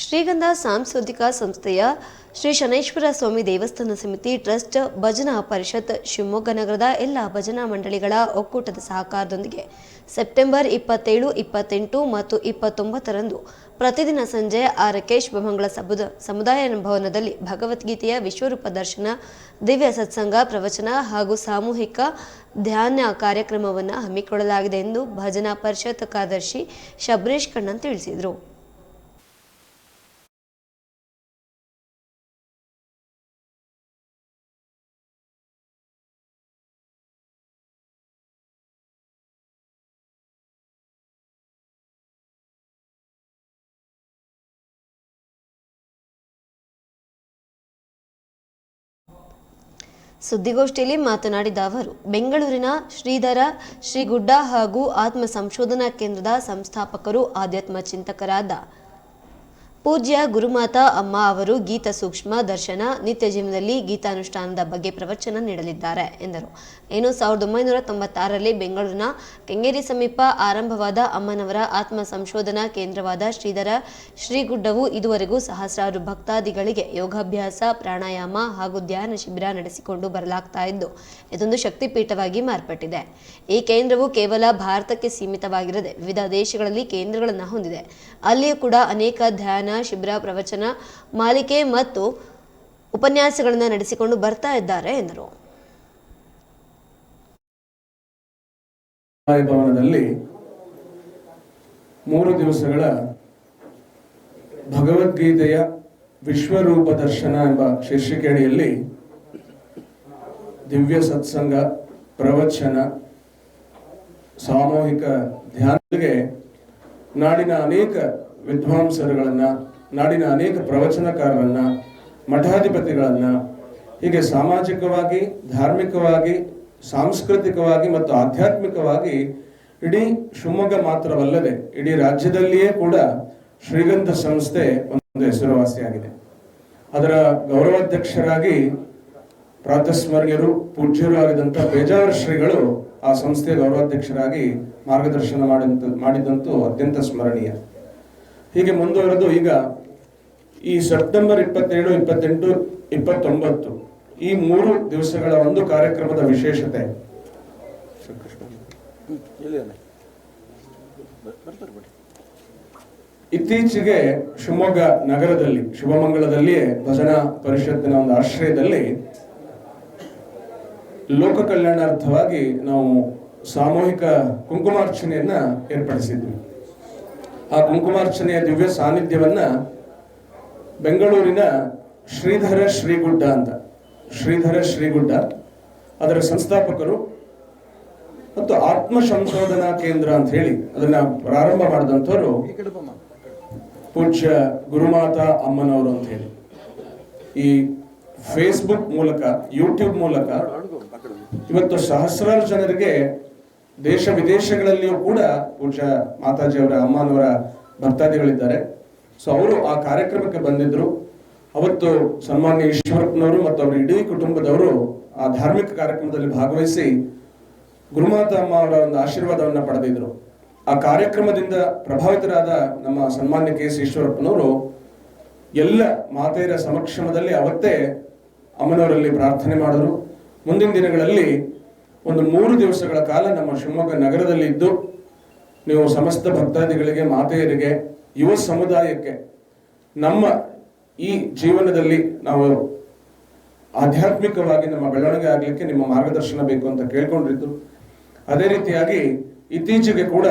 ಶ್ರೀಗಂಧ ಸಾಂಸ್ಕೃತಿಕ ಸಂಸ್ಥೆಯ ಶ್ರೀ ಶನೈಶ್ವರ ಸ್ವಾಮಿ ದೇವಸ್ಥಾನ ಸಮಿತಿ ಟ್ರಸ್ಟ್, ಭಜನಾ ಪರಿಷತ್, ಶಿವಮೊಗ್ಗ ನಗರದ ಎಲ್ಲ ಭಜನಾ ಮಂಡಳಿಗಳ ಒಕ್ಕೂಟದ ಸಹಕಾರದೊಂದಿಗೆ ಸೆಪ್ಟೆಂಬರ್ ಇಪ್ಪತ್ತೇಳು, ಇಪ್ಪತ್ತೆಂಟು ಮತ್ತು ಇಪ್ಪತ್ತೊಂಬತ್ತರಂದು ಪ್ರತಿದಿನ ಸಂಜೆ ಆರಕ್ಕೆ ಶುಭಮಂಗಳ ಸಬುದ, ಸಮುದಾಯ ಭವನದಲ್ಲಿ ಭಗವದ್ಗೀತೆಯ ವಿಶ್ವರೂಪ ದರ್ಶನ, ದಿವ್ಯ ಸತ್ಸಂಗ ಪ್ರವಚನ ಹಾಗೂ ಸಾಮೂಹಿಕ ಧ್ಯಾನ ಕಾರ್ಯಕ್ರಮವನ್ನು ಹಮ್ಮಿಕೊಳ್ಳಲಾಗಿದೆ ಎಂದು ಭಜನಾ ಪರಿಷತ್ ಕಾರ್ಯದರ್ಶಿ ಶಬ್ರೇಶ್ ಕಣ್ಣನ್ ತಿಳಿಸಿದರು. ಸುದ್ದಿಗೋಷ್ಠಿಯಲ್ಲಿ ಮಾತನಾಡಿದ ಅವರು ಬೆಂಗಳೂರಿನ ಶ್ರೀಧರ ಶ್ರೀಗುಡ್ಡ ಹಾಗೂ ಆತ್ಮ ಸಂಶೋಧನಾ ಕೇಂದ್ರದ ಸಂಸ್ಥಾಪಕರು ಆಧ್ಯಾತ್ಮ ಚಿಂತಕರಾದ ಪೂಜ್ಯ ಗುರುಮಾತಾ ಅಮ್ಮ ಅವರು ಗೀತ ಸೂಕ್ಷ್ಮ ದರ್ಶನ, ನಿತ್ಯ ಜೀವನದಲ್ಲಿ ಗೀತಾನುಷ್ಠಾನದ ಬಗ್ಗೆ ಪ್ರವಚನ ನೀಡಲಿದ್ದಾರೆ ಎಂದರು. ಇನ್ನು ಸಾವಿರದ ಒಂಬೈನೂರ ತೊಂಬತ್ತಾರರಲ್ಲಿ ಬೆಂಗಳೂರಿನ ಕೆಂಗೇರಿ ಸಮೀಪ ಆರಂಭವಾದ ಅಮ್ಮನವರ ಆತ್ಮ ಸಂಶೋಧನಾ ಕೇಂದ್ರವಾದ ಶ್ರೀಧರ ಶ್ರೀಗುಡ್ಡವು ಇದುವರೆಗೂ ಸಹಸ್ರಾರು ಭಕ್ತಾದಿಗಳಿಗೆ ಯೋಗಾಭ್ಯಾಸ, ಪ್ರಾಣಾಯಾಮ ಹಾಗೂ ಧ್ಯಾನ ಶಿಬಿರ ನಡೆಸಿಕೊಂಡು ಬರಲಾಗ್ತಾ ಇದ್ದು, ಇದೊಂದು ಶಕ್ತಿಪೀಠವಾಗಿ ಮಾರ್ಪಟ್ಟಿದೆ. ಈ ಕೇಂದ್ರವು ಕೇವಲ ಭಾರತಕ್ಕೆ ಸೀಮಿತವಾಗಿರದೆ ವಿವಿಧ ದೇಶಗಳಲ್ಲಿ ಕೇಂದ್ರಗಳನ್ನು ಹೊಂದಿದೆ. ಅಲ್ಲಿಯೂ ಕೂಡ ಅನೇಕ ಧ್ಯಾನ ಶಿಬಿರ, ಪ್ರವಚನ, ಮಾಲಿಕೆ ಮತ್ತು ಉಪನ್ಯಾಸಗಳನ್ನು ನಡೆಸಿಕೊಂಡು ಬರ್ತಾ ಇದ್ದಾರೆ ಎಂದರು. ಭವನದಲ್ಲಿ ಮೂರು ದಿವಸಗಳ ಭಗವದ್ಗೀತೆಯ ವಿಶ್ವರೂಪ ದರ್ಶನ ಎಂಬ ಶೀರ್ಷಿಕೆಯಡಿಯಲ್ಲಿ ದಿವ್ಯ ಸತ್ಸಂಗ, ಪ್ರವಚನ, ಸಾಮೂಹಿಕ ಧ್ಯಾನಕ್ಕೆ ನಾಡಿನ ಅನೇಕ ವಿದ್ವಾಂಸರುಗಳನ್ನ, ನಾಡಿನ ಅನೇಕ ಪ್ರವಚನಕಾರರನ್ನ, ಮಠಾಧಿಪತಿಗಳನ್ನ, ಹೀಗೆ ಸಾಮಾಜಿಕವಾಗಿ, ಧಾರ್ಮಿಕವಾಗಿ, ಸಾಂಸ್ಕೃತಿಕವಾಗಿ ಮತ್ತು ಆಧ್ಯಾತ್ಮಿಕವಾಗಿ ಇಡೀ ಶಿವಮೊಗ್ಗ ಮಾತ್ರವಲ್ಲದೆ ಇಡೀ ರಾಜ್ಯದಲ್ಲಿಯೇ ಕೂಡ ಶ್ರೀಗಂಧ ಸಂಸ್ಥೆ ಒಂದು ಹೆಸರುವಾಸಿಯಾಗಿದೆ. ಅದರ ಗೌರವಾಧ್ಯಕ್ಷರಾಗಿ ಪ್ರಾತಸ್ಮರ್ಯರು, ಪೂಜ್ಯರು ಆಗಿದಂಥ ಬೇಜಾರ ಶ್ರೀಗಳು ಆ ಸಂಸ್ಥೆಯ ಗೌರವಾಧ್ಯಕ್ಷರಾಗಿ ಮಾರ್ಗದರ್ಶನ ಮಾಡಿದಂತ ಮಾಡಿದಂತೂ ಅತ್ಯಂತ ಸ್ಮರಣೀಯ. ಹೀಗೆ ಮುಂದುವರೆದು ಈಗ ಈ ಸೆಪ್ಟೆಂಬರ್ ಇಪ್ಪತ್ತೇಳು, ಇಪ್ಪತ್ತೆಂಟು, ಇಪ್ಪತ್ತೊಂಬತ್ತು ಈ ಮೂರು ದಿವಸಗಳ ಒಂದು ಕಾರ್ಯಕ್ರಮದ ವಿಶೇಷತೆ. ಇತ್ತೀಚೆಗೆ ಶಿವಮೊಗ್ಗ ನಗರದಲ್ಲಿ, ಶಿವಮಂಗಲದಲ್ಲಿಯೇ ಭಜನಾ ಪರಿಷತ್ತಿನ ಒಂದು ಆಶ್ರಯದಲ್ಲಿ ಲೋಕ ಕಲ್ಯಾಣಾರ್ಥವಾಗಿ ನಾವು ಸಾಮೂಹಿಕ ಕುಂಕುಮಾರ್ಚನೆಯನ್ನ ಏರ್ಪಡಿಸಿದ್ವಿ. ಆ ಕುಂಕುಮಾರ್ಚನೆಯ ದಿವ್ಯ ಸಾನ್ನಿಧ್ಯವನ್ನ ಬೆಂಗಳೂರಿನ ಶ್ರೀಧರ ಶ್ರೀಗುಡ್ಡ ಅಂತ. ಶ್ರೀಧರ ಶ್ರೀಗುಡ್ಡ ಅದರ ಸಂಸ್ಥಾಪಕರು ಮತ್ತು ಆತ್ಮ ಸಂಶೋಧನಾ ಕೇಂದ್ರ ಅಂತ ಹೇಳಿ ಅದನ್ನ ಪ್ರಾರಂಭ ಮಾಡಿದಂಥವ್ರು ಪೂಜ್ಯ ಗುರುಮಾತಾ ಅಮ್ಮನವರು ಅಂತ ಹೇಳಿ. ಈ ಫೇಸ್ಬುಕ್ ಮೂಲಕ ಯೂಟ್ಯೂಬ್ ಮೂಲಕ ಇವತ್ತು ಸಹಸ್ರಾರು ಜನರಿಗೆ ದೇಶ ವಿದೇಶಗಳಲ್ಲಿಯೂ ಕೂಡ ಪೂಜ್ಯ ಮಾತಾಜಿಯವರ ಅಮ್ಮನವರ ಭಕ್ತಾದಿಗಳಿದ್ದಾರೆ ಸೊ ಅವರು ಆ ಕಾರ್ಯಕ್ರಮಕ್ಕೆ ಬಂದಿದ್ರು. ಅವತ್ತು ಸನ್ಮಾನ್ಯ ಈಶ್ವರಪ್ಪನವರು ಮತ್ತು ಅವರ ಇಡೀ ಕುಟುಂಬದವರು ಆ ಧಾರ್ಮಿಕ ಕಾರ್ಯಕ್ರಮದಲ್ಲಿ ಭಾಗವಹಿಸಿ ಗುರುಮಾತಾ ಅಮ್ಮ ಅವರ ಒಂದು ಆಶೀರ್ವಾದವನ್ನು ಪಡೆದಿದ್ರು. ಆ ಕಾರ್ಯಕ್ರಮದಿಂದ ಪ್ರಭಾವಿತರಾದ ನಮ್ಮ ಸನ್ಮಾನ್ಯ ಕೆ ಎಸ್ ಈಶ್ವರಪ್ಪನವರು ಎಲ್ಲ ಮಾತೆಯರ ಸಮಕ್ಷಮದಲ್ಲಿ ಅವತ್ತೇ ಅಮ್ಮನವರಲ್ಲಿ ಪ್ರಾರ್ಥನೆ ಮಾಡಿದರು. ಮುಂದಿನ ದಿನಗಳಲ್ಲಿ ಒಂದು ಮೂರು ದಿವಸಗಳ ಕಾಲ ನಮ್ಮ ಶಿವಮೊಗ್ಗ ನಗರದಲ್ಲಿ ಇದ್ದು ನೀವು ಸಮಸ್ತ ಭಕ್ತಾದಿಗಳಿಗೆ, ಮಾತೆಯರಿಗೆ, ಯುವ ಸಮುದಾಯಕ್ಕೆ, ನಮ್ಮ ಈ ಜೀವನದಲ್ಲಿ ನಾವು ಆಧ್ಯಾತ್ಮಿಕವಾಗಿ ನಮ್ಮ ಬೆಳವಣಿಗೆ ಆಗಲಿಕ್ಕೆ ನಿಮ್ಮ ಮಾರ್ಗದರ್ಶನ ಬೇಕು ಅಂತ ಕೇಳ್ಕೊಂಡಿದ್ದು. ಅದೇ ರೀತಿಯಾಗಿ ಇತ್ತೀಚೆಗೆ ಕೂಡ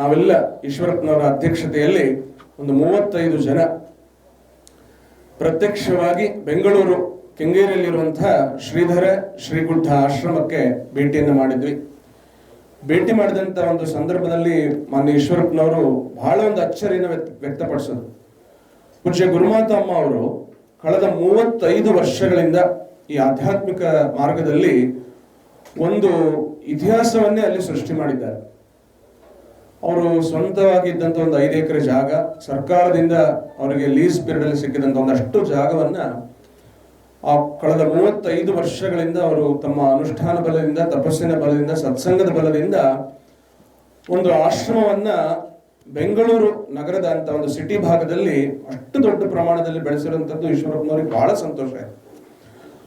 ನಾವೆಲ್ಲ ಈಶ್ವರಪ್ಪನವರ ಅಧ್ಯಕ್ಷತೆಯಲ್ಲಿ ಒಂದು ಮೂವತ್ತೈದು ಜನ ಪ್ರತ್ಯಕ್ಷವಾಗಿ ಬೆಂಗಳೂರು ಕೆಂಗೇರಿಯಲ್ಲಿರುವಂತಹ ಶ್ರೀಧರ ಶ್ರೀಗುಡ್ಡ ಆಶ್ರಮಕ್ಕೆ ಭೇಟಿಯನ್ನು ಮಾಡಿದ್ವಿ. ಭೇಟಿ ಮಾಡಿದಂತ ಒಂದು ಸಂದರ್ಭದಲ್ಲಿ ಮಾನ್ಯ ಈಶ್ವರಪ್ಪನವರು ಬಹಳ ಒಂದು ಅಚ್ಚರಿಯನ್ನು ವ್ಯಕ್ತ, ವ್ಯಕ್ತಪಡಿಸಿದ್ರು. ಪೂಜ್ಯ ಗುರುಮಾತಮ್ಮ ಅವರು ಕಳೆದ ಮೂವತ್ತೈದು ವರ್ಷಗಳಿಂದ ಈ ಆಧ್ಯಾತ್ಮಿಕ ಮಾರ್ಗದಲ್ಲಿ ಒಂದು ಇತಿಹಾಸವನ್ನೇ ಅಲ್ಲಿ ಸೃಷ್ಟಿ ಮಾಡಿದ್ದಾರೆ. ಅವರು ಸ್ವಂತವಾಗಿದ್ದಂತ ಒಂದು ಐದು ಎಕರೆ ಜಾಗ, ಸರ್ಕಾರದಿಂದ ಅವರಿಗೆ ಲೀಸ್ ಪೀರಿಯಡ್ ಅಲ್ಲಿ ಸಿಕ್ಕಿದಂತ ಒಂದಷ್ಟು ಜಾಗವನ್ನ ಆ ಕಳೆದ ಮೂವತ್ತೈದು ವರ್ಷಗಳಿಂದ ಅವರು ತಮ್ಮ ಅನುಷ್ಠಾನ ಬಲದಿಂದ, ತಪಸ್ಸಿನ ಬಲದಿಂದ, ಸತ್ಸಂಗದ ಬಲದಿಂದ ಒಂದು ಆಶ್ರಮವನ್ನ ಬೆಂಗಳೂರು ನಗರದ ಅಂತ ಒಂದು ಸಿಟಿ ಭಾಗದಲ್ಲಿ ಅಷ್ಟು ದೊಡ್ಡ ಪ್ರಮಾಣದಲ್ಲಿ ಬೆಳೆಸಿರುವಂತದ್ದು ಈಶ್ವರಪ್ಪನವ್ರಿಗೆ ಬಹಳ ಸಂತೋಷ.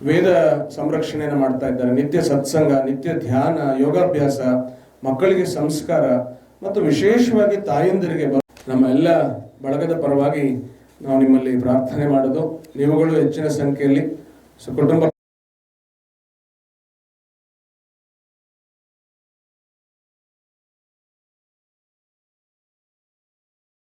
ವೇದ ಸಂರಕ್ಷಣೆಯನ್ನು ಮಾಡ್ತಾ ಇದ್ದಾರೆ. ನಿತ್ಯ ಸತ್ಸಂಗ, ನಿತ್ಯ ಧ್ಯಾನ, ಯೋಗಾಭ್ಯಾಸ, ಮಕ್ಕಳಿಗೆ ಸಂಸ್ಕಾರ ಮತ್ತು ವಿಶೇಷವಾಗಿ ತಾಯಂದಿರಿಗೆ ನಮ್ಮ ಎಲ್ಲ ಬಳಗದ ಪರವಾಗಿ ನಾವು ನಿಮ್ಮಲ್ಲಿ ಪ್ರಾರ್ಥನೆ ಮಾಡೋದು. ನೀವುಗಳು ಹೆಚ್ಚಿನ ಸಂಖ್ಯೆಯಲ್ಲಿ ಸೊ ಕುಟುಂಬ